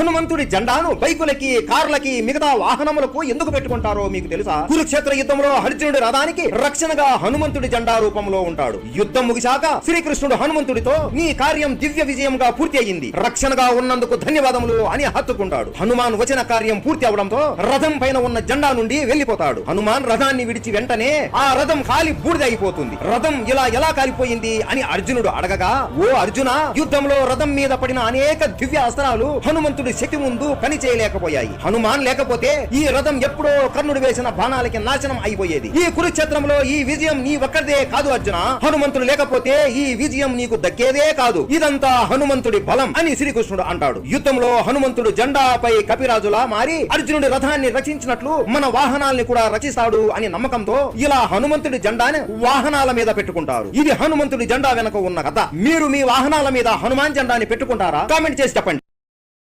హనుమంతుడి జెండాను బైకులకి కార్లకి మిగతా వాహనములకు ఎందుకు పెట్టుకుంటారో మీకు తెలుసా? కురుక్షేత్ర యుద్ధంలో అర్జునుడి రథానికి రక్షణగా హనుమంతుడి జెండా రూపంలో ఉంటాడు. యుద్ధం ముగిశాక శ్రీకృష్ణుడు హనుమంతుడితో నీ కార్యం దివ్య విజయంగా పూర్తి అయ్యింది రక్షణగా ఉన్నందుకు ధన్యవాదములు అని హత్తుకుంటాడు. హనుమాన్ వచ్చిన కార్యం పూర్తి అవడంతో రథం పైన ఉన్న జెండా నుండి వెళ్ళిపోతాడు హనుమాన్ రథాన్ని విడిచి వెంటనే ఆ రథం కాలి బూడిద అయిపోతుంది రథం ఇలా ఎలా కాలిపోయింది అని అర్జునుడు అడగగా ఓ అర్జున యుద్ధంలో రథం మీద పడిన అనేక దివ్య అస్త్రాలు హనుమంతుడి శక్తి ముందు పని చేయలేకపోయాయి. హనుమాన్ లేకపోతే ఈ రథం ఎప్పుడో కర్ణుడు వేసిన బాణాలకి నాశనం అయిపోయేది. ఈ కురుక్షేత్రంలో ఈ విజయం నీ ఒక్కరిదే కాదు అర్జున. హనుమంతుడు లేకపోతే ఈ విజయం నీకు దక్కేదే కాదు. ఇదంతా హనుమంతుడి బలం అని శ్రీకృష్ణుడు అంటాడు. యుద్ధంలో హనుమంతుడు జెండాపై కపిరాజులా మారి అర్జునుడి రథాన్ని రచించినట్లు మన వాహనాల్ని కూడా రచిస్తాడు అని నమ్మకంతో ఇలా హనుమంతుడి జెండాని వాహనాల మీద పెట్టుకుంటారు. ఇది హనుమంతుడి జెండా వెనక ఉన్న కథ. మీరు మీ వాహనాల మీద హనుమాన్ జెండాని పెట్టుకుంటారా? కామెంట్ చేసి చెప్పండి.